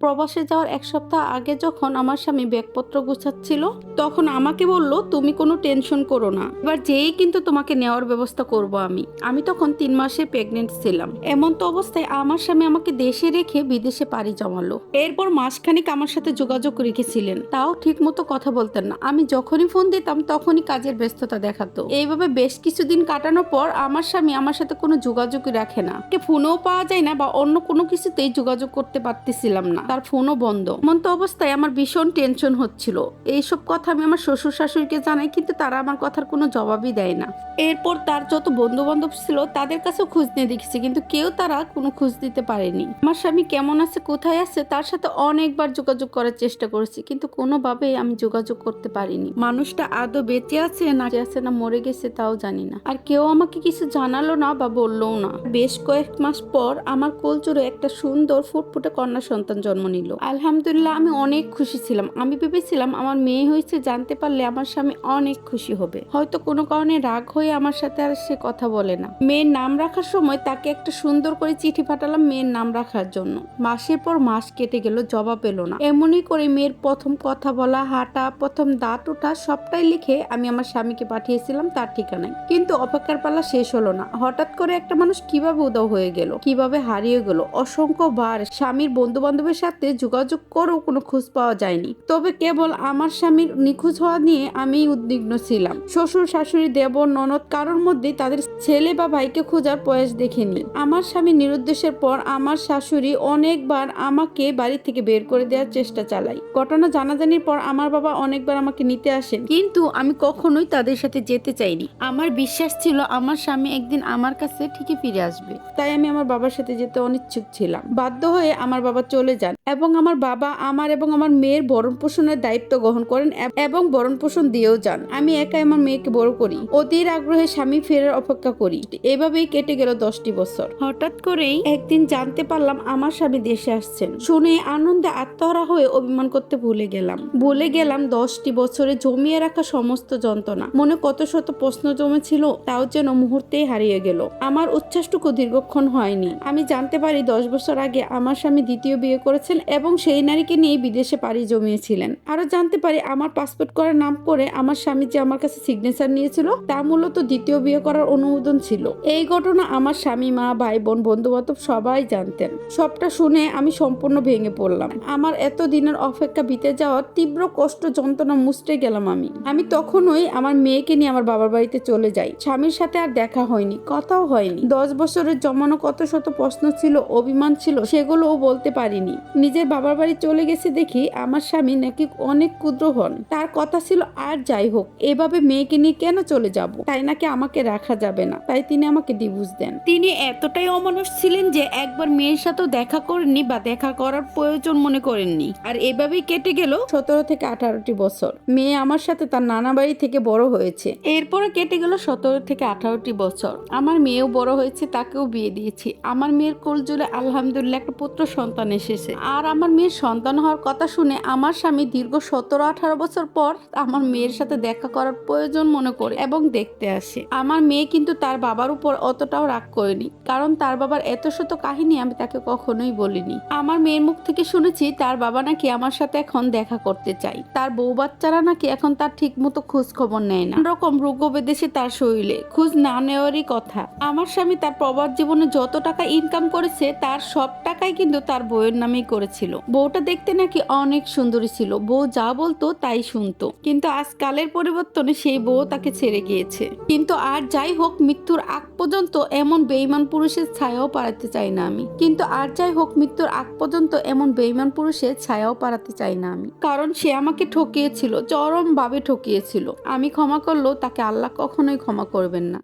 প্রবাসে যাওয়ার এক সপ্তাহ আগে যখন আমার স্বামী ব্যাগপত্র গুছাচ্ছিল, তখন আমাকে বলল, তুমি কোনো টেনশন করো না। এবার যেই কিন্তু তোমাকে নেওয়ার ব্যবস্থা করব আমি। আমি তখন তিন মাসে প্রেগনেন্ট ছিলাম। এমন তো অবস্থায় আমার স্বামী আমাকে দেশে রেখে বিদেশে পাড়ি জমালো। এরপর মাসখানিক আমার সাথে যোগাযোগ রেখেছিলেন। তাও ঠিক মতো কথা বলতেন না। আমি যখনই ফোন দিতাম, তখনই কাজের ব্যস্ততা দেখাতো। এইভাবে বেশ কিছুদিন কাটানোর পর আমার স্বামী আমার সাথে কোনো যোগাযোগই রাখে না। ফোনও পাওয়া যায় না বা অন্য কোনো কিছুতেই যোগাযোগ করতে পারতেছিলাম না। তার ফোনও বন্ধ। এমন তো অবস্থায় আমার ভীষণ টেনশন হচ্ছিল। এইসব কথা আমি আমার শ্বশুর শাশুড়িকে জানাই, কিন্তু তারা আমার কথার কোনো জবাবই দেয় না। এরপর তার যত বন্ধু বান্ধব ছিল, তাদের কাছেও খোঁজ নিয়ে দেখেছি, কিন্তু কেউ তারা কোনো খোঁজ দিতে পারেনি। আমার স্বামী কেমন আছে, কোথায় আছে, তার সাথে অনেকবার যোগাযোগ করার চেষ্টা করেছি, কিন্তু কোনোভাবেই আমি যোগাযোগ করতে পারিনি। মানুষটা আদৌ বেঁচে আছে না আছে না মরে গেছে তাও জানি না। আর কেউ আমাকে কিছু জানালো না বা বললোও না। বেশ কয়েক মাস পর আমার কোলচুরে একটা সুন্দর ফুটফুটে কন্যা সন্তান জন্ম নিল। আলহামদুলিল্লাহ, আমি অনেক খুশি ছিলাম। আমি ভেবেছিলাম আমার মেয়ে হয়েছে, জানতে পারলে আমার স্বামী অনেক খুশি হবে। হয়তো কোনো কারণে রাগ হয়ে আমার সাথে আর সে কথা বলে না। মেয়ের নাম রাখার সময় তাকে একটা সুন্দর করে চিঠি পাঠালাম মেয়ের নাম রাখার জন্য। মাসের পর মাস কেটে গেল, জবাব এলো না। এমনই করে মেয়ের প্রথম কথা বলা, হাঁটা, প্রথম দাঁত ওঠা, সবটাই লিখে আমি আমার স্বামীকে পাঠিয়েছিলাম তার ঠিকানায়। কিন্তু অপেক্ষার পালা শেষ হলো না। হঠাৎ করে একটা মানুষ কীভাবে উদাও হয়ে গেল, কীভাবে হারিয়ে গেল অসংখ্য বার স্বামীর বন্ধু বান্ধবের সাথে যোগাযোগ করেও কোনো খোঁজ পাওয়া যায়নি। তবে কেবল আমার স্বামীর নিখোঁজ হওয়া নিয়ে আমি উদ্বিগ্ন ছিলাম। শ্বশুর, শাশুড়ি দেব ননদ কারোর মধ্যেই তাদের ছেলে বা ভাইকে খোঁজার প্রয়াস দেখেনি। আমার স্বামী নিরুদ্দেশের পর আমার শাশুড়ি অনেকবার আমাকে বাড়ি থেকে বের করে দেওয়ার চেষ্টা চালাই। ঘটনা জানাজানির পর আমার বাবা অনেকবার আমাকে নিতে আসেন। কিন্তু আমি কখনোই তাদের সাথে যেতে চাইনি। আমার বিশ্বাস ছিল আমার স্বামী একদিন আমার কাছে ঠিকই ফিরে আসবে। তাই আমি আমার বাবার সাথে যেতে অনিচ্ছুক ছিলাম। বাধ্য হয়ে আমার বাবা চলে যান। এবং আমার বাবা, আমার এবং আমার মেয়ের ভরণ পোষণের দায়িত্ব গ্রহণ করেন এবং ভরণ পোষণ দিয়েও যান। আমি একাই আমার মেয়েকে বড় করি। অতির আগ্রহে স্বামী ফেরার অপেক্ষা করি। এভাবেই কেটে গেল দশটি বছর। হঠাৎ করেই একদিন জানতে পারলাম আমার স্বামী দেশে আসছেন। শুনে আনন্দে আত্মহারা হয়ে অভিমান করতে ভুলে গেলাম। ভুলে গেলাম দশটি বছরে জমিয়ে রাখা সমস্ত যন্ত্রণা। মনে কত শত প্রশ্ন জমেছিল, তাও যেন মুহূর্তেই হারিয়ে গেল। আমার উচ্ছ্বাসটুকু দীর্ঘক্ষণ হয়নি। আমি জানতে পারি দশ বছর আগে আমার স্বামী দ্বিতীয় বিয়ে করেছেন এবং সেই নারীকে নিয়ে বিদেশে পাড়ি জমিয়েছিলেন। আরও জানতে পারি, আমার পাসপোর্ট করার নাম করে আমার স্বামী যে আমার কাছে সিগনেচার নিয়েছিল, তা মূলত দ্বিতীয় বিয়ে করার অনুমোদন ছিল। এই ঘটনা আমার স্বামী, মা, ভাই, বোন বন্ধু বান্ধব সবাই জানতেন। সবটা শুনে আমি সম্পূর্ণ ভেঙে পড়লাম। আমার এত দিনের অপেক্ষা বিতে যাওয়ার তীব্র কষ্ট, যন্ত্রণা মুছতে গেলাম আমি। আমি তখনই আমার মেয়েকে নিয়ে আমার বাবার বাড়িতে চলে যাই। স্বামীর সাথে আর দেখা হয়নি, কথাও হয়নি। দশ বছরের জমানো কত শত প্রশ্ন ছিল, অভিমান ছিল, সেগুলোও বলতে পারিনি। নিজের বাবার বাড়ি চলে গেছে দেখি আমার স্বামী নাকি অনেক ক্ষুদ্র হন। তার কথা ছিল আর যাই হোক এভাবে মেয়েকে নিয়ে কেন চলে যাব? তাই নাকি আমাকে রাখা যাবে না? তাই তিনি আমাকে ডিভোর্স দেন। তিনি এতটাই অমানুষ ছিলেন যে একবার মেয়ের সাথেও দেখা করেননি বা দেখা করার প্রয়োজন মনে করেননি। আর এভাবেই কেটে গেল সতেরো থেকে আঠারোটি বছর। মেয়ে আমার সাথে তার নানা বাড়ি থেকে বড় হয়েছে। এরপরে কেটে গেল সতেরো থেকে আঠারোটি বছর। আমার মেয়েও বড় হয়েছে তাকেও বিয়ে দিয়েছি। আমার মেয়ের কোল জুড়ে আলহামদুলিল্লাহ একটা পুত্র সন্তান এসেছে। আর আমার মেয়ের সন্তান হওয়ার কথা শুনে আমার স্বামী দীর্ঘ সতেরো আঠারো বছর পর আমার মেয়ের সাথে দেখা করার প্রয়োজন মনে করে এবং দেখতে আসে। আমার মেয়ে কিন্তু তার বাবার উপর অতটাও রাগ করেনি, কারণ তার বাবার এত শত কাহিনী আমি তাকে কখনোই বলিনি। আমার মেয়ের মুখ থেকে শুনেছি তার বাবা নাকি আমার সাথে এখন দেখা করতে চাই। তার বউ বাচ্চারা নাকি এখন তার ঠিক মতো খোঁজ খবর নেয় না। রকম রোগ বেঁধেছে তার শরীরে খোঁজ না নেওয়ারই কথা। আমার স্বামী তার প্রবাদ জীবনে যত টাকা ইনকাম করেছে, তার সব টাকাই কিন্তু তার বউয়ের নামেই করেছিল। বউটা দেখতে নাকি অনেক সুন্দরী ছিল। বউ যা বলতো তাই শুনতো। কিন্তু আজ কালের পরিবর্তনে সেই বউ তাকে ছেড়ে গিয়েছে। কিন্তু আর যাই হোক, মৃত্যুর আগ পর্যন্ত এমন বেইমান পুরুষের ছায়াও পাড়াতে চাই না আমি। কিন্তু আর যাই হোক, মৃত্যুর আগ পর্যন্ত এমন বেইমান পুরুষের ছায়াও পাড়াতে চাই না আমি। কারণ সে আমাকে ঠকিয়েছিল চরম ভাবে ঠকিয়েছিল। আমি ক্ষমা করলেও তাকে আল্লাহ কখনোই ক্ষমা করবেন না।